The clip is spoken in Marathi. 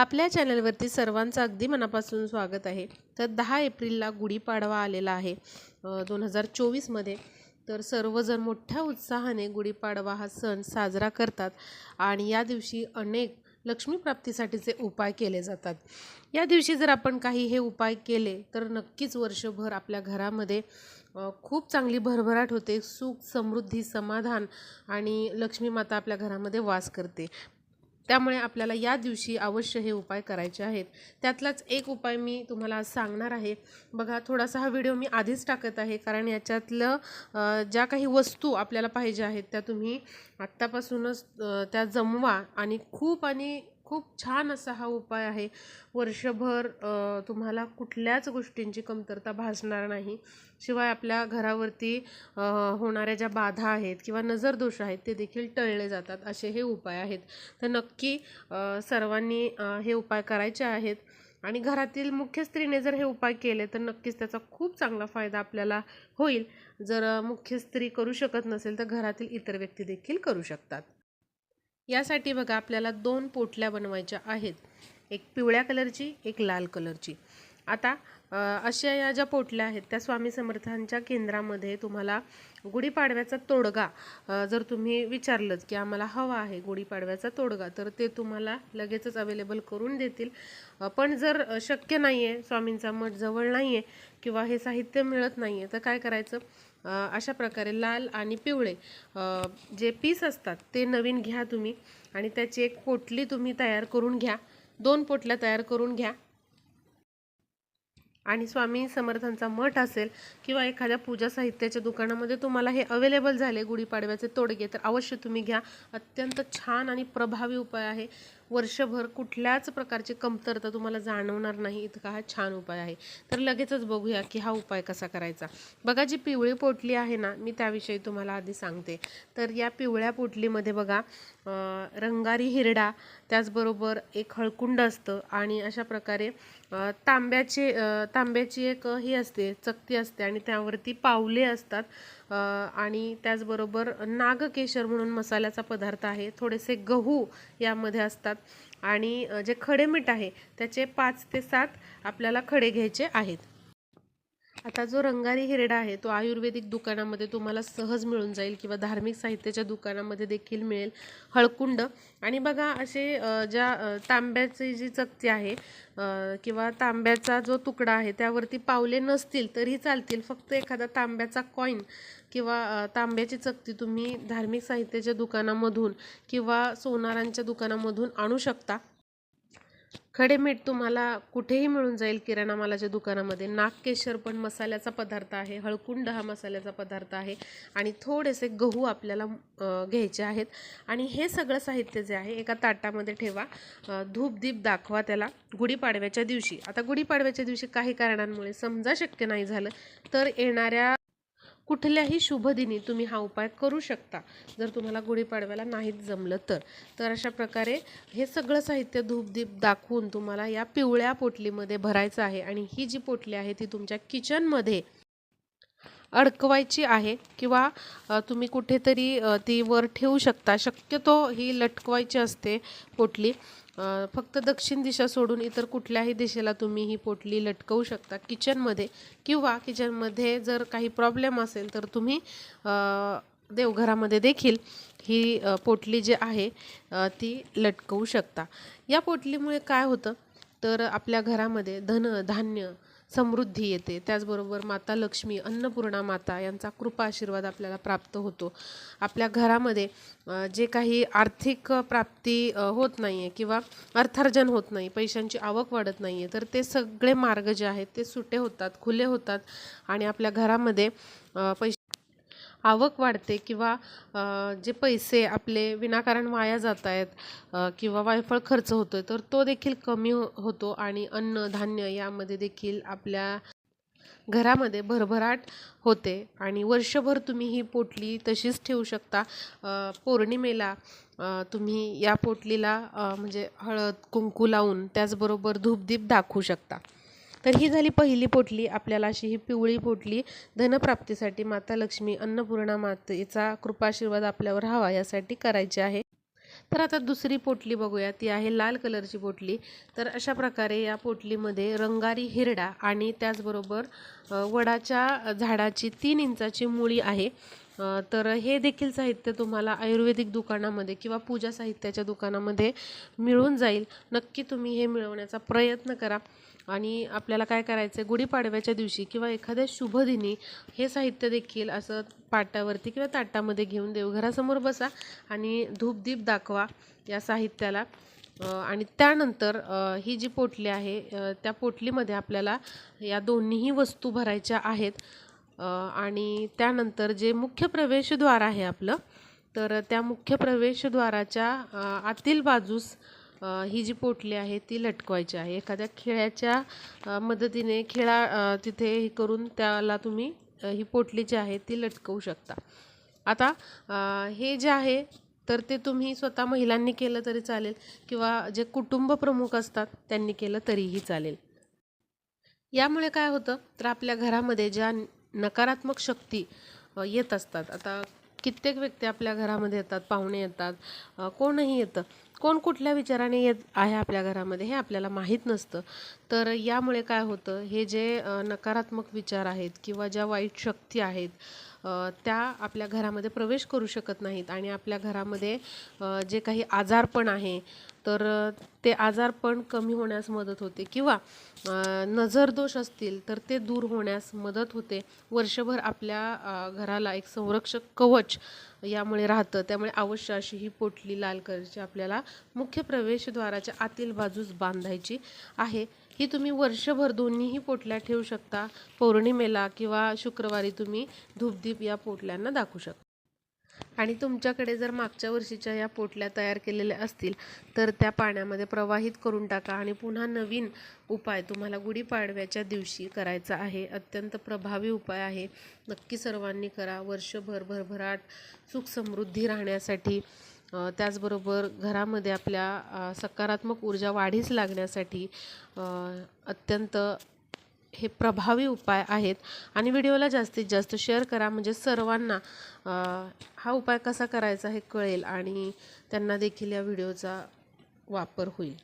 आपल्या चॅनलवरती सर्वांचं अगदी मनापासून स्वागत आहे. तर दहा एप्रिलला गुढीपाडवा आलेला आहे दोन हजार चोवीसमध्ये. तर सर्वजण मोठ्या उत्साहाने गुढीपाडवा हा सण साजरा करतात आणि या दिवशी अनेक लक्ष्मीप्राप्तीसाठीचे उपाय केले जातात. या दिवशी जर आपण काही हे उपाय केले तर नक्कीच वर्षभर आपल्या घरामध्ये खूप चांगली भरभराट होते. सुख समृद्धी समाधान आणि लक्ष्मी माता आपल्या घरामध्ये वास करते. त्यामुळे आपल्याला या दिवशी अवश्य हे उपाय करायचे आहेत. त्यातलाच एक उपाय मी तुम्हाला आज सांगणार आहे. बघा थोडासा हा व्हिडिओ मी आधीच टाकत आहे कारण याच्यातलं ज्या काही वस्तू आपल्याला पाहिजे आहेत त्या तुम्ही आत्तापासूनच त्या जमवा आणि खूप आणि खूप छान असा हा उपाय आहे. वर्षभर तुम्हाला कुठल्याच गोष्टींची कमतरता भासणार नाही. शिवाय आपल्या घरावरती होणाऱ्या ज्या बाधा आहेत किंवा नजरदोष आहेत ते देखील टळले जातात असे हे उपाय आहेत. तर नक्की सर्वांनी हे उपाय करायचे आहेत. आणि घरातील मुख्य स्त्रीने जर हे उपाय केले तर नक्कीच त्याचा खूप चांगला फायदा आपल्याला होईल. जर मुख्य स्त्री करू शकत नसेल तर घरातील इतर व्यक्ती देखील करू शकतात. यासाठी बघा आपल्याला दोन पोटल्या बनवायच्या आहेत. एक पिवळ्या कलरची एक लाल कलरची. आता अशा या ज्या पोटल्या आहेत त्या स्वामी समर्थांच्या केंद्रामध्ये तुम्हाला गुढीपाडव्याचा तोडगा जर तुम्ही विचारलंच की आम्हाला हवा आहे गुढीपाडव्याचा तोडगा तर ते तुम्हाला लगेचच अवेलेबल करून देतील. पण जर शक्य नाही आहे स्वामींचा मठ जवळ नाही आहे किंवा हे साहित्य मिळत नाही आहे तर काय करायचं? अशा प्रकारे लाल आणि पिवळे जे पीस असतात ते नवीन घ्या तुम्ही आणि त्याची एक पोटली तुम्ही तयार करून घ्या. दोन पोटल्या तयार करून घ्या. आणि स्वामी समर्थांचा मठ असेल किंवा एखाद्या पूजा साहित्याच्या दुकानामध्ये तुम्हाला हे अवेलेबल झाले गुढीपाडव्याचे तोडगे तर अवश्य तुम्ही घ्या. अत्यंत छान आणि प्रभावी उपाय आहे. वर्षभर कुठल्याच प्रकारची कमतरता तुम्हाला जाणवणार नाही. इतका हा छान उपाय आहे. तर लगेचच बघूया की हा उपाय कसा करायचा. बघा जी पिवळी पोटली आहे ना मी त्याविषयी तुम्हाला आधी सांगते. तर या पिवळ्या पोटलीमध्ये बघा रंगारी हिरडा त्याचबरोबर एक हळकुंड असतं आणि अशा प्रकारे तांब्याचे तांब्याची एक ही असते चकती असते आणि त्यावरती पावले असतात. आणि त्याचबरोबर नागकेशर म्हणून मसाल्याचा पदार्थ आहे. थोडेसे गहू यामध्ये असतात. आणि जे खडे मीठ आहे त्याचे पाच ते सात आपल्याला खडे घ्यायचे आहेत. आता जो रंगारी हिरडा आहे तो आयुर्वेदिक दुकानामध्ये तुम्हाला सहज मिळून जाईल किंवा धार्मिक साहित्याच्या दुकानामध्ये देखील मिळेल. हळकुंड. आणि बघा असे ज्या तांब्याची जी चकती आहे किंवा तांब्याचा जो तुकडा आहे त्यावरती पावले नसतील तरी चालतील. फक्त एखादा तांब्याचा कॉईन किंवा तांब्याची चकती तुम्ही धार्मिक साहित्याच्या दुकानामधून किंवा सोनारांच्या दुकानामधून आणू शकता. खडे मीठ तुम्हाला कुठेही मिळून जाईल किराणा मालाच्या दुकानामध्ये. नागकेशर पण मसाल्याचा पदार्थ आहे हळकुंड हा मसाल्याचा पदार्थ आहे आणि थोडेसे गहू आपल्याला घ्यायचे आहेत. आणि हे सगळं साहित्य जे आहे एका ताटामध्ये ठेवा. धूपदीप धूप दीप दाखवा त्याला गुढीपाडव्याच्या दिवशी. आता गुढीपाडव्याच्या दिवशी काही कारणांमुळे समजा शक्य नाही झालं तर येणाऱ्या कुठल्याही शुभदिनी तुम्ही हा उपाय करू शकता. जर तुम्हाला गुढीपाडव्याला नाहीत जमलं तर. तर अशा प्रकारे हे सगळं साहित्य धूपदीप दाखवून तुम्हाला या पिवळ्या पोटलीमध्ये भरायचं आहे. आणि ही जी पोटली आहे ती तुमच्या किचनमध्ये अडकवायची आहे किंवा तुम्ही कुठेतरी ती वर ठेवू शकता. शक्यतो ही लटकवायची असते पोटली. फक्त दक्षिण दिशा सोडून इतर कुठल्याही दिशेला तुम्ही ही पोटली लटकवू शकता. किचनमध्ये किंवा किचनमध्ये जर काही प्रॉब्लेम असेल तर तुम्ही देवघरामध्ये देखील ही पोटली जी आहे ती लटकवू शकता. या पोटलीमुळे काय होतं? तर आपल्या घरामध्ये धन धान्य समृद्धी येते. त्याचबरोबर माता लक्ष्मी अन्नपूर्णा माता यांचा कृपा आशीर्वाद आपल्याला प्राप्त होतो. आपल्या घरामध्ये जे काही आर्थिक प्राप्ती होत नाही आहे किंवा अर्थार्जन होत नाही पैशांची आवक वाढत नाही आहे तर ते सगळे मार्ग जे आहेत ते सुटे होतात खुले होतात आणि आपल्या घरामध्ये पैसे आवक वाढते किंवा जे पैसे आपले विनाकारण वाया जात आहेत किंवा वायफळ खर्च होतो आहे तर तो देखील कमी हो होतो आणि अन्न धान्य यामध्ये देखील आपल्या घरामध्ये भरभराट होते. आणि वर्षभर तुम्ही ही पोटली तशीच ठेवू शकता. पौर्णिमेला तुम्ही या पोटलीला म्हणजे हळद कुंकू लावून त्याचबरोबर धूपदीप दाखवू शकता. तर ही झाली पहिली पोटली आपल्याला अशी ही पिवळी पोटली. धनप्राप्तीसाठी माता लक्ष्मी अन्नपूर्णा मातेचा कृपाशीर्वाद आपल्यावर हवा यासाठी करायची आहे. तर आता दुसरी पोटली बघूया ती आहे लाल कलरची पोटली. तर अशा प्रकारे या पोटलीमध्ये रंगारी हिरडा आणि त्याचबरोबर वडाच्या झाडाची तीन इंचाची मुळी आहे. तर हे देखील साहित्य तुम्हाला आयुर्वेदिक दुकानामध्ये किंवा पूजा साहित्याच्या दुकानामध्ये मिळून जाईल. नक्की तुम्ही हे मिळवण्याचा प्रयत्न करा. आणि आपल्याला काय करायचं आहे गुढीपाडव्याच्या दिवशी किंवा एखाद्या शुभदिनी हे साहित्य देखील असं पाटावरती किंवा ताटामध्ये घेऊन देवघरासमोर बसा आणि धूपदीप दाखवा या साहित्याला. आणि त्यानंतर ही जी पोटली आहे त्या पोटलीमध्ये आपल्याला या दोन्हीही वस्तू भरायच्या आहेत. आणि त्यानंतर जे मुख्य प्रवेशद्वार आहे आपलं तर त्या मुख्य प्रवेशद्वाराच्या आतील बाजूस ही जी पोटली आहे ती लटकवायची आहे. एखाद्या खिळ्याच्या मदतीने खेळा तिथे हे करून त्याला तुम्ही ही पोटली जी आहे ती लटकवू शकता. आता हे जे आहे तर ते तुम्ही स्वतः महिलांनी केलं तरी चालेल किंवा जे कुटुंब प्रमुख असतात त्यांनी केलं तरीही चालेल. यामुळे काय होतं तर आपल्या घरामध्ये ज्या नकारात्मक शक्ती येत असतात. आता कित्येक व्यक्ती आपल्या घरामध्ये येतात पाहुणे येतात कोणही येतं. कोण कुठल्या विचाराने येत आहे आपल्या घरामध्ये हे आपल्याला माहीत नसतं. तर यामुळे काय होतं हे जे नकारात्मक विचार आहेत किंवा ज्या वाईट शक्ती आहेत त्या आपल्या घरामध्ये प्रवेश करू शकत नाहीत आणि आपल्या घरामध्ये जे काही आजारपण आहे तर ते आजारपण कमी होण्यास मदत होते किंवा नजरदोष असतील तर ते दूर होण्यास मदत होते. वर्षभर आपल्या घराला एक संरक्षक कवच यामुळे राहतं. त्यामुळे अवश्य अशी ही पोटली लाल कलरची आपल्याला मुख्य प्रवेशद्वाराच्या आतील बाजूस बांधायची आहे. ही तुम्ही वर्षभर दोन्हीही पोटल्या ठेवू शकता. पौर्णिमेला किंवा शुक्रवारी तुम्ही धूपदीप या पोटल्यांना दाखवू शकता. आणि तुमच्याकडे जर मागच्या वर्षीच्या या पोटल्या तयार केलेल्या असतील तर त्या पाण्यामध्ये प्रवाहित करून टाका आणि पुन्हा नवीन उपाय तुम्हाला गुढीपाडव्याच्या दिवशी करायचा आहे. अत्यंत प्रभावी उपाय आहे. नक्की सर्वांनी करा. वर्षभर भरभराट सुख समृद्धी राहण्यासाठी त्याचबरोबर घरामध्ये आपल्या सकारात्मक ऊर्जा वाढीस लागण्यासाठी अत्यंत हे प्रभावी उपाय आहेत. आणि व्हिडिओला जास्तीत जास्त शेअर करा. म्हणजे सर्वांना हा उपाय कसा करायचा हे कळेल आणि त्यांना देखील या व्हिडिओचा वापर होईल.